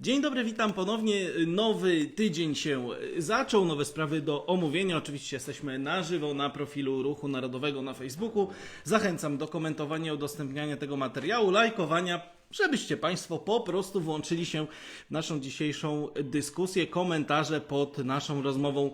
Dzień dobry, witam ponownie. Nowy tydzień się zaczął, nowe sprawy do omówienia. Oczywiście jesteśmy na żywo na profilu Ruchu Narodowego na Facebooku. Zachęcam do komentowania, udostępniania tego materiału, lajkowania, żebyście Państwo po prostu włączyli się w naszą dzisiejszą dyskusję, komentarze pod naszą rozmową.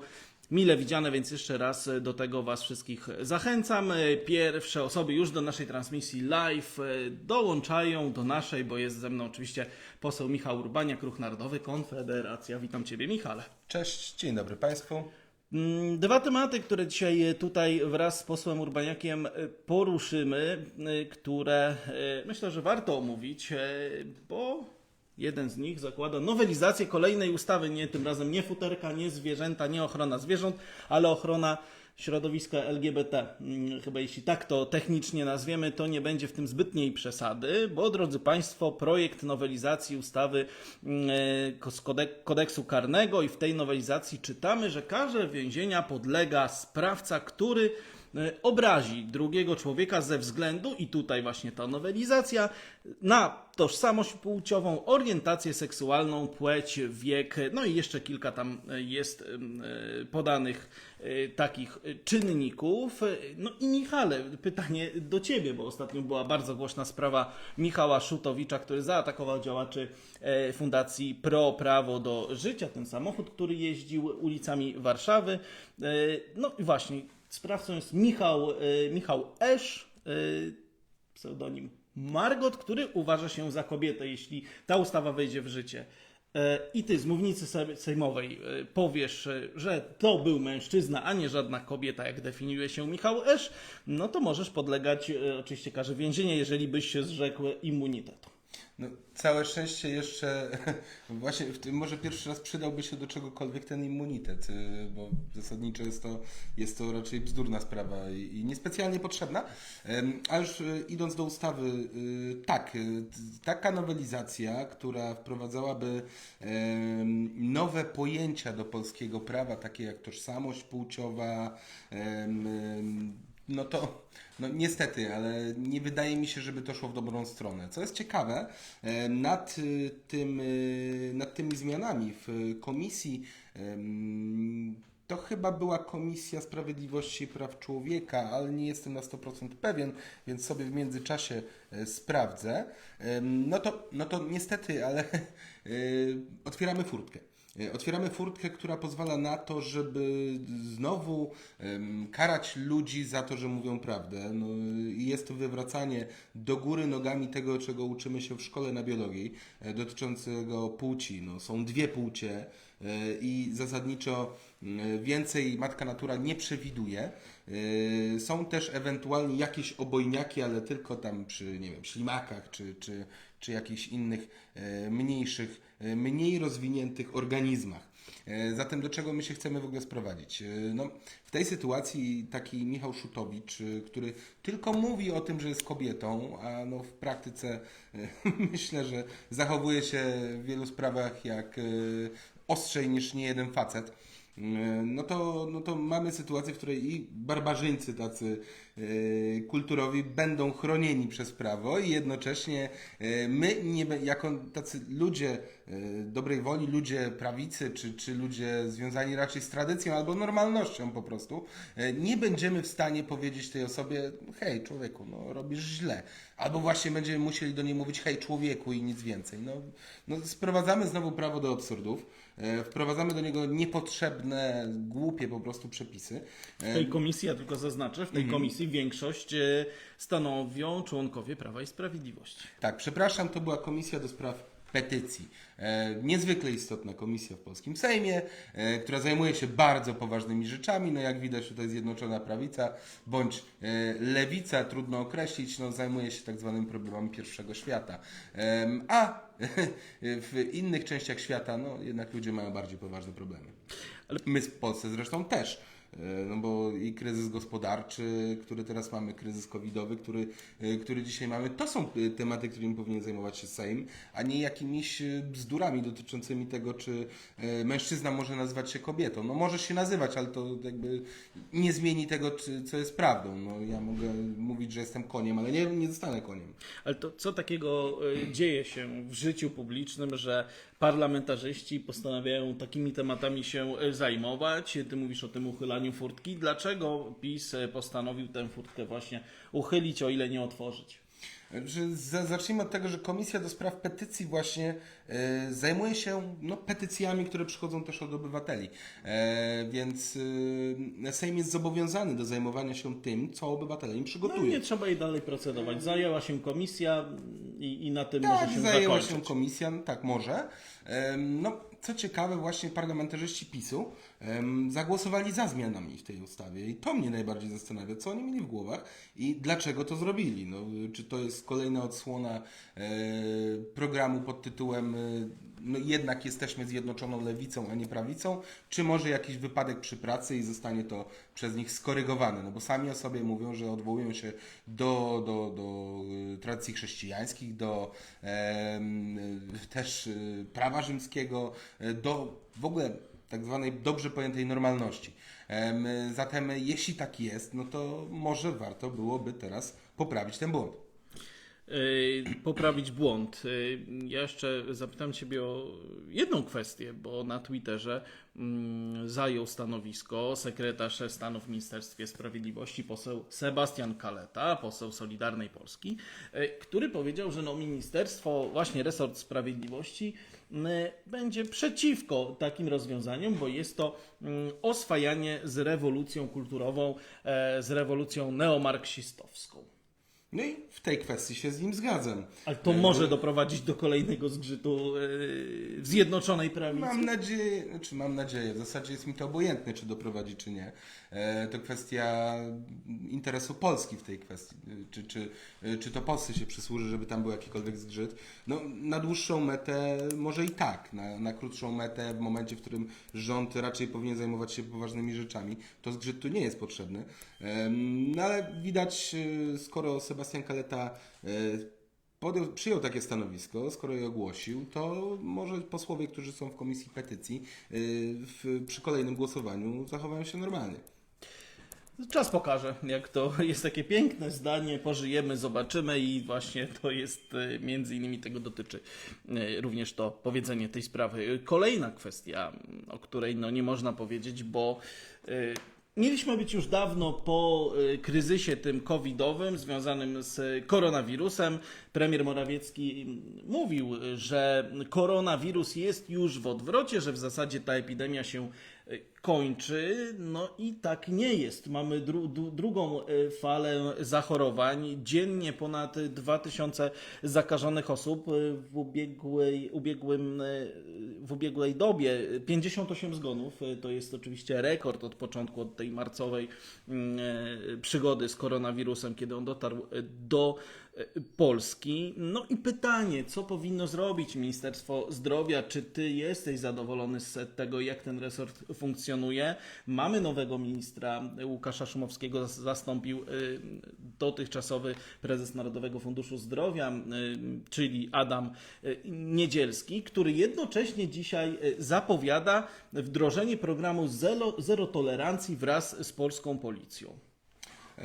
Mile widziane, więc jeszcze raz do tego Was wszystkich zachęcam. Pierwsze osoby już do naszej transmisji live e, dołączają do naszej, bo jest ze mną oczywiście poseł Michał Urbaniak, Ruch Narodowy, Konfederacja. Witam Ciebie, Michale. Cześć, dzień dobry Państwu. Mm, Dwa tematy, które dzisiaj tutaj wraz z posłem Urbaniakiem e, poruszymy, e, które e, myślę, że warto omówić, e, bo jeden z nich zakłada nowelizację kolejnej ustawy, nie tym razem nie futerka, nie zwierzęta, nie ochrona zwierząt, ale ochrona środowiska LGBT. Mm, Chyba jeśli tak to technicznie nazwiemy, to nie będzie w tym zbytniej przesady, bo drodzy Państwo, projekt nowelizacji ustawy mm, e, z kodek- kodeksu karnego i w tej nowelizacji czytamy, że karze więzienia podlega sprawca, który obrazi drugiego człowieka ze względu, i tutaj właśnie ta nowelizacja, na tożsamość płciową, orientację seksualną, płeć, wiek, no i jeszcze kilka tam e, jest e, podanych e, takich e, czynników. E, No i Michale, pytanie do Ciebie, bo ostatnio była bardzo głośna sprawa Michała Szutowicza, który zaatakował działaczy e, Fundacji Pro Prawo do Życia, ten samochód, który jeździł ulicami Warszawy. E, No i właśnie, sprawcą jest Michał, e, Michał Esz, e, pseudonim Margot, który uważa się za kobietę, jeśli ta ustawa wejdzie w życie. E, I ty z mównicy se- sejmowej powiesz, że to był mężczyzna, a nie żadna kobieta, jak definiuje się Michał Esz, no to możesz podlegać oczywiście karze więzienia, jeżeli byś się zrzekł immunitetu. No, całe szczęście jeszcze, właśnie w tym może pierwszy raz przydałby się do czegokolwiek ten immunitet, y, bo zasadniczo jest to, jest to raczej bzdurna sprawa i niespecjalnie potrzebna. A już y, idąc do ustawy, y, tak, taka nowelizacja, która wprowadzałaby nowe pojęcia do polskiego prawa, takie jak tożsamość płciowa, no to no niestety, ale nie wydaje mi się, żeby to szło w dobrą stronę. Co jest ciekawe, e, nad, y, tym, y, nad tymi zmianami w komisji to chyba była Komisja Sprawiedliwości i Praw Człowieka, ale nie jestem na 100% pewien, więc sobie w międzyczasie e, sprawdzę. No to, no to niestety, ale e, otwieramy furtkę. E, Otwieramy furtkę, która pozwala na to, żeby znowu karać ludzi za to, że mówią prawdę. No, jest to wywracanie do góry nogami tego, czego uczymy się w szkole na biologii, e, dotyczącego płci. No, są dwie płcie e, i zasadniczo więcej matka natura nie przewiduje. Są też ewentualnie jakieś obojniaki, ale tylko tam przy, nie wiem, ślimakach czy, czy, czy jakichś innych mniejszych, mniej rozwiniętych organizmach. E, Zatem do czego my się chcemy w ogóle sprowadzić? E, No, w tej sytuacji taki Michał Szutowicz, e, który tylko mówi o tym, że jest kobietą, a no w praktyce e, myślę, że zachowuje się w wielu sprawach jak e, ostrzej niż nie jeden facet. E, No to, no to mamy sytuację, w której i barbarzyńcy tacy e, kulturowi będą chronieni przez prawo i jednocześnie e, my nie, jako tacy ludzie dobrej woli, ludzie prawicy, czy, czy ludzie związani raczej z tradycją albo normalnością po prostu, nie będziemy w stanie powiedzieć tej osobie, hej człowieku, no robisz źle. Albo właśnie będziemy musieli do niej mówić, hej człowieku i nic więcej. No, no sprowadzamy znowu prawo do absurdów, wprowadzamy do niego niepotrzebne, głupie po prostu przepisy. W E, tej komisji, ja tylko zaznaczę, w tej komisji większość e, stanowią członkowie Prawa i Sprawiedliwości. Tak, przepraszam, to była komisja do spraw petycji. E, niezwykle istotna komisja w polskim Sejmie, e, która zajmuje się bardzo poważnymi rzeczami. No jak widać tutaj Zjednoczona Prawica bądź e, Lewica, trudno określić, no zajmuje się tak zwanymi problemami pierwszego świata. A w innych częściach świata, no jednak ludzie mają bardziej poważne problemy. My w Polsce zresztą też. E, No bo i kryzys gospodarczy, który teraz mamy, kryzys covidowy, który, e, który dzisiaj mamy, to są e, tematy, którymi powinien zajmować się Sejm, a nie jakimiś bzdurami dotyczącymi tego, czy mężczyzna może nazywać się kobietą. No może się nazywać, ale to jakby nie zmieni tego, czy, co jest prawdą. No, ja mogę mówić, że jestem koniem, ale nie, nie zostanę koniem. Ale to co takiego dzieje się w życiu publicznym, że parlamentarzyści postanawiają takimi tematami się zajmować? Ty mówisz o tym uchylaniu furtki. Dlaczego PiS y, postanowił tę furtkę właśnie uchylić, o ile nie otworzyć? Za- Zacznijmy od tego, że Komisja do Spraw Petycji właśnie e, zajmuje się no, petycjami, które przychodzą też od obywateli. E, więc e, Sejm jest zobowiązany do zajmowania się tym, co obywatele im No przygotują. nie trzeba jej dalej procedować. Zajęła się komisja i, i na tym Tak, może się zajęła zakończyć. się komisja, no tak może. No, co ciekawe, właśnie parlamentarzyści PiSu zagłosowali za zmianami w tej ustawie i to mnie najbardziej zastanawia, co oni mieli w głowach i dlaczego to zrobili. No, czy to jest kolejna odsłona e, programu pod tytułem e, jednak jesteśmy zjednoczoną lewicą, a nie prawicą, czy może jakiś wypadek przy pracy i zostanie to przez nich skorygowane, no bo sami o sobie mówią, że odwołują się do, do, do y, tradycji chrześcijańskich, do y, też y, prawa rzymskiego, do w ogóle tak zwanej dobrze pojętej normalności. Em, Zatem jeśli tak jest, no to może warto byłoby teraz poprawić ten błąd. Y, poprawić błąd. Y, Ja jeszcze zapytam Ciebie o jedną kwestię, bo na Twitterze mm, zajął stanowisko sekretarz stanu w Ministerstwie Sprawiedliwości, poseł Sebastian Kaleta, poseł Solidarnej Polski, y, który powiedział, że no ministerstwo, właśnie resort sprawiedliwości będzie przeciwko takim rozwiązaniom, bo jest to mm, oswajanie z rewolucją kulturową, e, z rewolucją neomarksistowską. No i w tej kwestii się z nim zgadzam. Ale to może doprowadzić do kolejnego zgrzytu yy, w Zjednoczonej Prawicy. Mam nadzieję, znaczy mam nadzieję, w zasadzie jest mi to obojętne, czy doprowadzi, czy nie. E, to kwestia interesu Polski w tej kwestii. E, Czy, czy, e, czy to Polsce się przysłuży, żeby tam był jakikolwiek zgrzyt? No, na dłuższą metę może i tak. Na, na krótszą metę, w momencie, w którym rząd raczej powinien zajmować się poważnymi rzeczami, to zgrzyt tu nie jest potrzebny. No ale widać, e, skoro Sebastian Kaleta e, podjął, przyjął takie stanowisko, skoro je ogłosił, to może posłowie, którzy są w komisji petycji, yy, w, przy kolejnym głosowaniu zachowają się normalnie. Czas pokaże, jak to jest takie piękne zdanie, pożyjemy, zobaczymy i właśnie to jest e, między innymi tego dotyczy e, również to powiedzenie tej sprawy. Kolejna kwestia, o której no nie można powiedzieć, bo e, Mieliśmy być już dawno po e, kryzysie tym covidowym związanym z koronawirusem. Premier Morawiecki mm, mówił, że koronawirus jest już w odwrocie, że w zasadzie ta epidemia się kończy. No i tak nie jest. Mamy dru, dru, drugą e, falę zachorowań. Dziennie ponad 2000 zakażonych osób. E, W ubiegłej, ubiegłym, e, w ubiegłej dobie 58 zgonów. To jest oczywiście rekord od początku, od tej marcowej mm, przygody z koronawirusem, kiedy on dotarł do Polski. No i pytanie, co powinno zrobić Ministerstwo Zdrowia? Czy ty jesteś zadowolony z tego, jak ten resort funkcjonuje? Mamy nowego ministra Łukasza Szumowskiego, zas- zastąpił y, dotychczasowy prezes Narodowego Funduszu Zdrowia, y, czyli Adam y, Niedzielski, który jednocześnie dzisiaj zapowiada wdrożenie programu zero, zero tolerancji wraz z polską policją.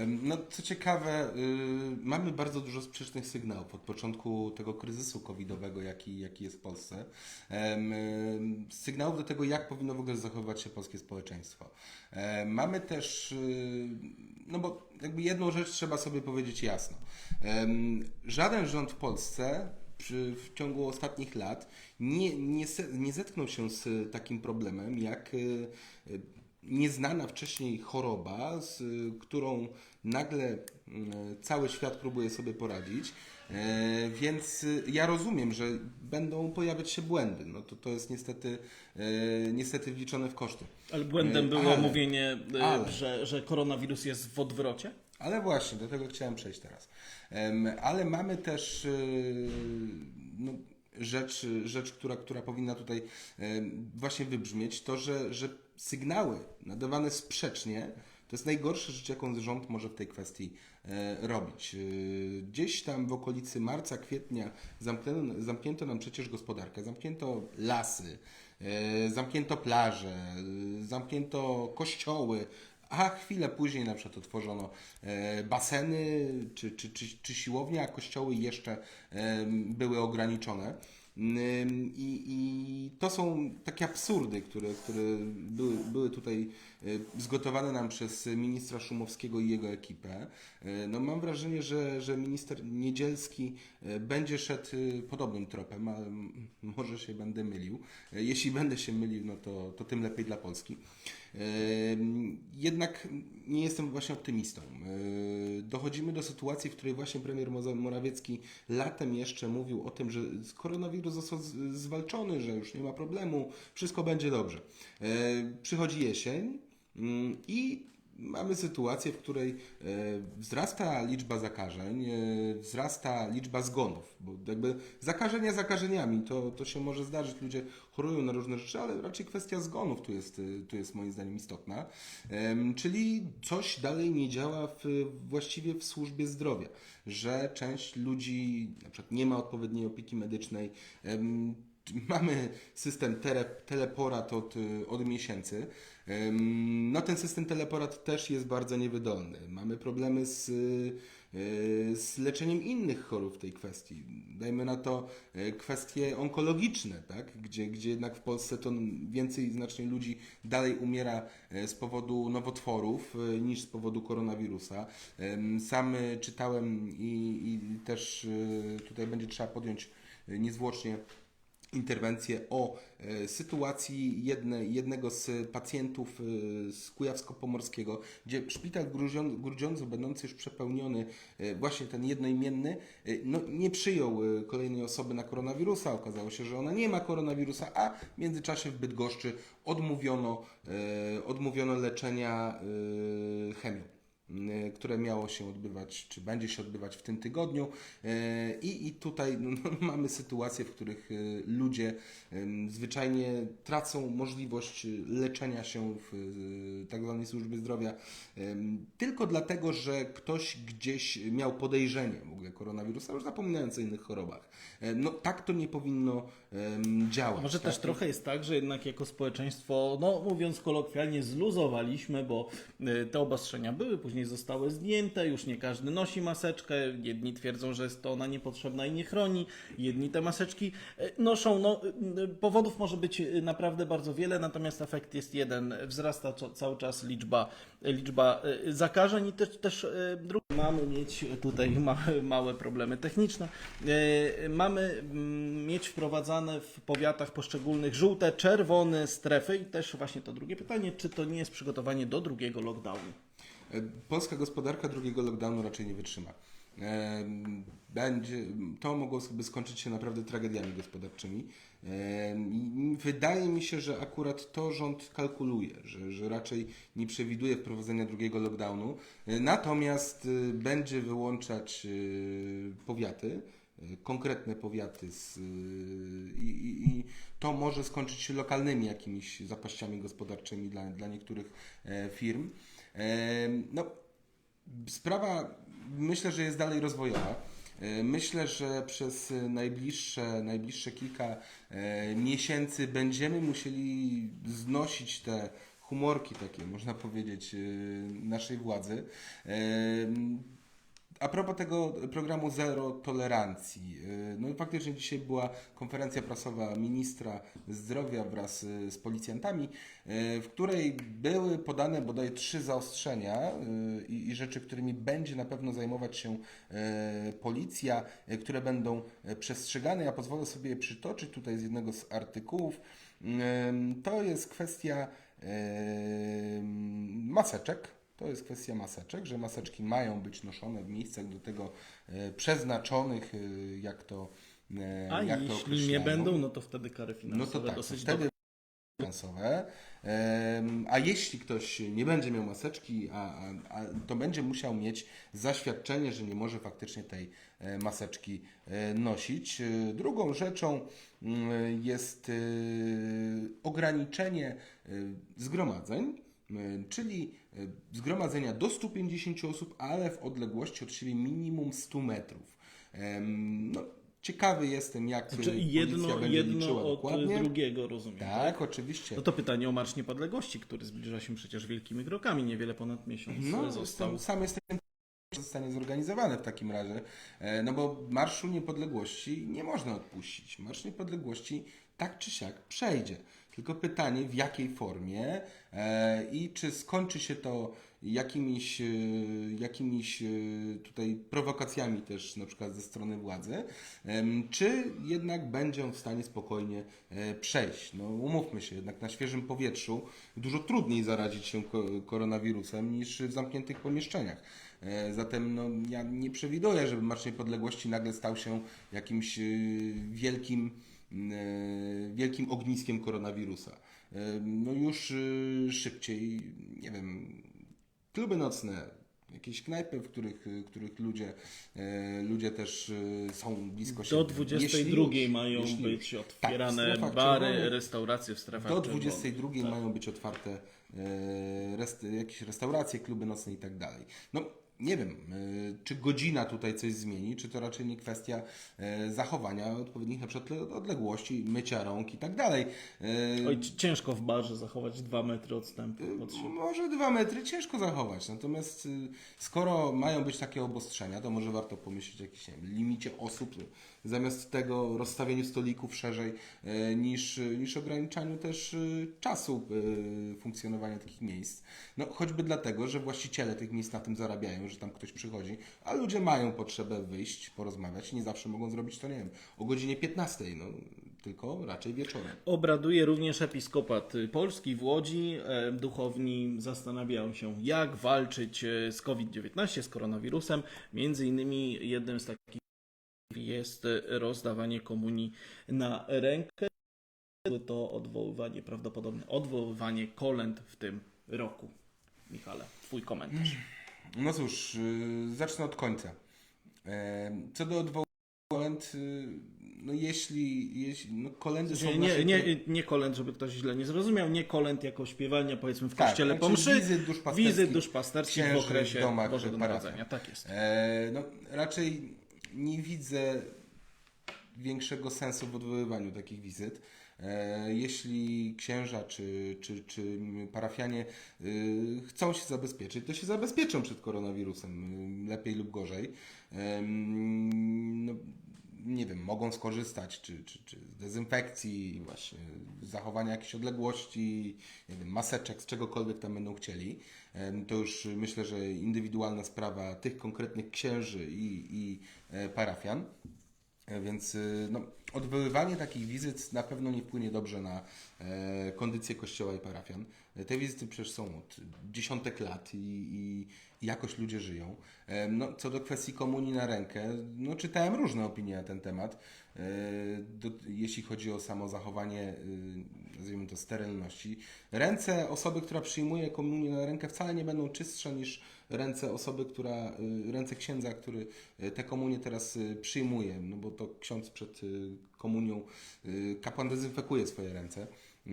No, co ciekawe, y, mamy bardzo dużo sprzecznych sygnałów od początku tego kryzysu covidowego, jaki, jaki jest w Polsce. Y, sygnałów do tego, jak powinno w ogóle zachowywać się polskie społeczeństwo. Mamy też, y, no bo jakby jedną rzecz trzeba sobie powiedzieć jasno. Żaden rząd w Polsce w ciągu ostatnich lat nie, nie, nie zetknął się z takim problemem, jak nieznana wcześniej choroba, z y, którą nagle y, cały świat próbuje sobie poradzić. E, Więc y, ja rozumiem, że będą pojawiać się błędy. No to, to jest niestety, e, niestety wliczone w koszty. Ale błędem Y, było ale- mówienie, ale- Że, że koronawirus jest w odwrocie? Ale właśnie, do tego chciałem przejść teraz. Ale mamy też no, rzecz, rzecz która, która powinna tutaj właśnie wybrzmieć, to, że, że sygnały nadawane sprzecznie to jest najgorsze rzecz, jaką rząd może w tej kwestii e, robić. E, Gdzieś tam w okolicy marca, kwietnia zamknięto, zamknięto nam przecież gospodarkę, zamknięto lasy, e, zamknięto plaże, e, zamknięto kościoły, a chwilę później na przykład otworzono e, baseny czy, czy, czy, czy siłownie, a kościoły jeszcze e, były ograniczone. I, I to są takie absurdy, które, które były, były tutaj y, zgotowane nam przez ministra Szumowskiego i jego ekipę. Y, No mam wrażenie, że, że minister Niedzielski y, będzie szedł podobnym tropem, ale może się będę mylił. Jeśli będę się mylił, no to, to tym lepiej dla Polski. Jednak nie jestem właśnie optymistą. Dochodzimy do sytuacji, w której właśnie premier Morawiecki latem jeszcze mówił o tym, że koronawirus został zwalczony, że już nie ma problemu, wszystko będzie dobrze. Przychodzi jesień mm, i mamy sytuację, w której e, wzrasta liczba zakażeń, e, wzrasta liczba zgonów, bo jakby zakażenia zakażeniami, to, to się może zdarzyć, ludzie chorują na różne rzeczy, ale raczej kwestia zgonów tu jest, tu jest moim zdaniem istotna, czyli coś dalej nie działa w, właściwie w służbie zdrowia, że część ludzi na przykład nie ma odpowiedniej opieki medycznej, Mamy system tele, od, od miesięcy. No ten system teleporat też jest bardzo niewydolny. Mamy problemy z, y, z leczeniem innych chorób w tej kwestii. Dajmy na to y, kwestie onkologiczne, tak? gdzie, gdzie jednak w Polsce to więcej znacznie ludzi dalej umiera y, z powodu nowotworów niż z powodu koronawirusa. Sam czytałem i, i też tutaj będzie trzeba podjąć niezwłocznie interwencję o e, sytuacji jedne, jednego z pacjentów e, z Kujawsko-Pomorskiego, gdzie szpital Grudziądz, Grudziądzu, będący już przepełniony, e, właśnie ten jednoimienny, no, nie przyjął kolejnej osoby na koronawirusa. Okazało się, że ona nie ma koronawirusa, a w międzyczasie w Bydgoszczy odmówiono, odmówiono leczenia chemią które miało się odbywać, czy będzie się odbywać w tym tygodniu. Y, I, i tutaj no, no, mamy sytuacje, w których y, ludzie zwyczajnie tracą możliwość y, leczenia się w y, tak zwanej służbie zdrowia tylko dlatego, że ktoś gdzieś miał podejrzenie w ogóle koronawirusa, już zapominając o innych chorobach. Y, No tak to nie powinno działać. Może tak? też trochę jest tak, że jednak jako społeczeństwo, no mówiąc kolokwialnie, zluzowaliśmy, bo y, te obostrzenia były, później zostały zdjęte, już nie każdy nosi maseczkę, jedni twierdzą, że jest to ona niepotrzebna i nie chroni, jedni te maseczki y, noszą. No, y, powodów może być naprawdę bardzo wiele, natomiast efekt jest jeden, wzrasta co- cały czas liczba, liczba zakażeń i też, też drugi. Mamy mieć tutaj ma, małe problemy techniczne. Mamy mm, mieć wprowadzane w powiatach poszczególnych żółte, czerwone strefy i też właśnie to drugie pytanie, czy to nie jest przygotowanie do drugiego lockdownu? E, Polska gospodarka drugiego lockdownu raczej nie wytrzyma. E, Będzie, to mogłoby skończyć się naprawdę tragediami gospodarczymi. E, Wydaje mi się, że akurat to rząd kalkuluje, że, że raczej nie przewiduje wprowadzenia drugiego lockdownu, natomiast będzie wyłączać powiaty, konkretne powiaty z, e, i, i, i to może skończyć się lokalnymi jakimiś zapaściami gospodarczymi dla, dla niektórych e, firm. Em, No, sprawa myślę, że jest dalej rozwojowa. E, Myślę, że przez najbliższe, najbliższe kilka e, miesięcy będziemy musieli znosić te humorki takie, można powiedzieć, e, naszej władzy. A propos tego programu Zero Tolerancji, yy, no i faktycznie dzisiaj była konferencja prasowa ministra zdrowia wraz y, z policjantami, yy, w której były podane bodaj trzy zaostrzenia i i rzeczy, którymi będzie na pewno zajmować się policja, które będą przestrzegane. Ja pozwolę sobie przytoczyć tutaj z jednego z artykułów. To jest kwestia maseczek. To jest kwestia maseczek, że maseczki mają być noszone w miejscach do tego e, przeznaczonych, e, jak to e, A jak to jeśli nie określają. będą, no to wtedy kary no finansowe to tak, to dosyć wtedy finansowe. Em, A jeśli ktoś nie będzie miał maseczki, a, a, a to będzie musiał mieć zaświadczenie, że nie może faktycznie tej maseczki nosić. Drugą rzeczą mm, jest ograniczenie zgromadzeń, czyli zgromadzenia do 150 osób, ale w odległości od siebie minimum 100 metrów. No, ciekawy jestem, jak Czy e, policja jedno, będzie liczyła jedno od dokładnie. drugiego, rozumiem. Tak, oczywiście. No to pytanie o Marsz Niepodległości, który zbliża się przecież wielkimi krokami, niewiele ponad miesiąc No, został. jestem, sam jestem zostanie zorganizowane w takim razie, E, no bo Marszu Niepodległości nie można odpuścić. Marsz Niepodległości tak czy siak przejdzie. Tylko pytanie w jakiej formie e, i czy skończy się to jakimiś, e, jakimiś e, tutaj prowokacjami też na przykład ze strony władzy, czy jednak będzie on w stanie spokojnie przejść. No umówmy się, jednak na świeżym powietrzu dużo trudniej zarazić się ko- koronawirusem niż w zamkniętych pomieszczeniach. Zatem no, ja nie przewiduję, żeby Marsz Niepodległości nagle stał się jakimś wielkim, wielkim ogniskiem koronawirusa. E, No już e, szybciej, nie wiem, kluby nocne, jakieś knajpy, w których, w których ludzie, e, ludzie też e, są blisko siebie. Do 22 Jeśli już, mają być już. otwierane Tak, bary, czerwonych restauracje w strefach do czerwonych. 22 mają być otwarte e, rest, jakieś restauracje, kluby nocne i tak dalej. No nie wiem, e, czy godzina tutaj coś zmieni, czy to raczej nie kwestia e, zachowania odpowiednich na przykład odległości, mycia rąk i tak dalej. E, Oj, ciężko w barze zachować dwa metry odstępu od siebie. może dwa metry ciężko zachować, natomiast skoro mają być takie obostrzenia, to może warto pomyśleć o jakimś nie wiem, limicie osób, zamiast tego rozstawieniu stolików szerzej e, niż, niż ograniczaniu też y, czasu y, funkcjonowania takich miejsc. No choćby dlatego, że właściciele tych miejsc na tym zarabiają, że tam ktoś przychodzi, a ludzie mają potrzebę wyjść, porozmawiać nie zawsze mogą zrobić to, nie wiem, o godzinie 15, no tylko raczej wieczorem. Obraduje również episkopat Polski w Łodzi. E, Duchowni zastanawiają się, jak walczyć e, z COVID-19, z koronawirusem. Między innymi jednym z takich jest rozdawanie komunii na rękę. To odwoływanie, prawdopodobne odwoływanie kolęd w tym roku. Michale, twój komentarz. No cóż, y, zacznę od końca. E, Co do odwołania kolęd, y, no jeśli, jeśli no kolendy są Nie, naszej- nie, nie kolęd, żeby ktoś źle nie zrozumiał, nie kolęd jako śpiewania powiedzmy w Tak, kościele znaczy po mszy, wizyt duszpasterskich, wizyt duszpasterskich w okresie domach Bożego. Narodzenia. Tak jest. E, no, raczej nie widzę większego sensu w odwoływaniu takich wizyt. E, Jeśli księża czy, czy, czy parafianie y, chcą się zabezpieczyć, to się zabezpieczą przed koronawirusem, y, lepiej lub gorzej. No, nie wiem, mogą skorzystać czy, czy, czy z dezynfekcji, właśnie zachowania jakiejś odległości, nie wiem, maseczek, z czegokolwiek tam będą chcieli. Em, To już myślę, że indywidualna sprawa tych konkretnych księży i, i e, parafian. E, Więc y, no, odwoływanie takich wizyt na pewno nie wpłynie dobrze na e, kondycję kościoła i parafian. E, Te wizyty przecież są od dziesiątek lat i, i, jakoś ludzie żyją. E, no, co do kwestii komunii na rękę, no, czytałem różne opinie na ten temat. E, do, jeśli chodzi o samo zachowanie, y, nazwijmy to, sterylności. Ręce osoby, która przyjmuje komunię na rękę wcale nie będą czystsze niż ręce osoby, która, y, ręce księdza, który y, tę komunię teraz y, przyjmuje, no bo to ksiądz przed komunią, y, kapłan dezynfekuje swoje ręce. Y,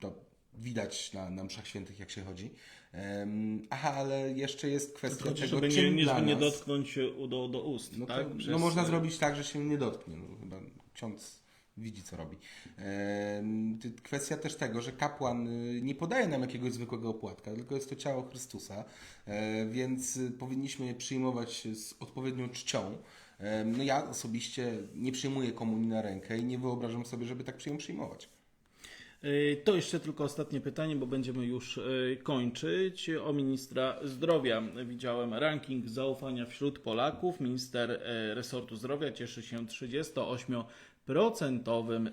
To widać na, na mszach świętych, jak się chodzi. Aha, ale jeszcze jest kwestia Chodzi, tego, żeby czym nie, żeby nie dotknąć się u- do, do ust, no, tak? to, Przez- no można zrobić tak, że się nie dotknie. No, chyba ksiądz widzi, co robi. Kwestia też tego, że kapłan y, nie podaje nam jakiegoś zwykłego opłatka, tylko jest to ciało Chrystusa, e, więc powinniśmy je przyjmować z odpowiednią czcią. No ja osobiście nie przyjmuję komunii na rękę i nie wyobrażam sobie, żeby tak ją przyjmować. Y, To jeszcze tylko ostatnie pytanie, bo będziemy już y, kończyć. O ministra zdrowia. Widziałem ranking zaufania wśród Polaków. Minister y, resortu zdrowia cieszy się 38%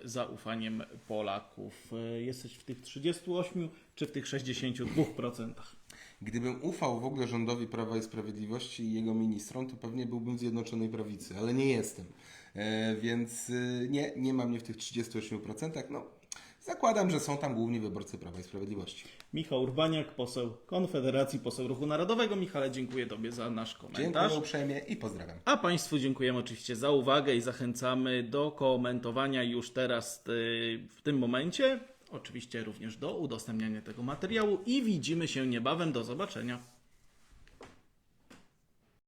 zaufaniem Polaków. Y, Jesteś w tych 38 czy w tych 62%? Gdybym ufał w ogóle rządowi Prawa i Sprawiedliwości i jego ministrom, to pewnie byłbym w Zjednoczonej Prawicy, ale nie jestem. E, więc y, nie, nie ma mnie w tych 38%. No, Zakładam, że są tam głównie wyborcy Prawa i Sprawiedliwości. Michał Urbaniak, poseł Konfederacji, poseł Ruchu Narodowego. Michale, dziękuję Tobie za nasz komentarz. Dziękuję uprzejmie i pozdrawiam. A Państwu dziękujemy oczywiście za uwagę i zachęcamy do komentowania już teraz y, w tym momencie. Oczywiście również do udostępniania tego materiału i widzimy się niebawem. Do zobaczenia.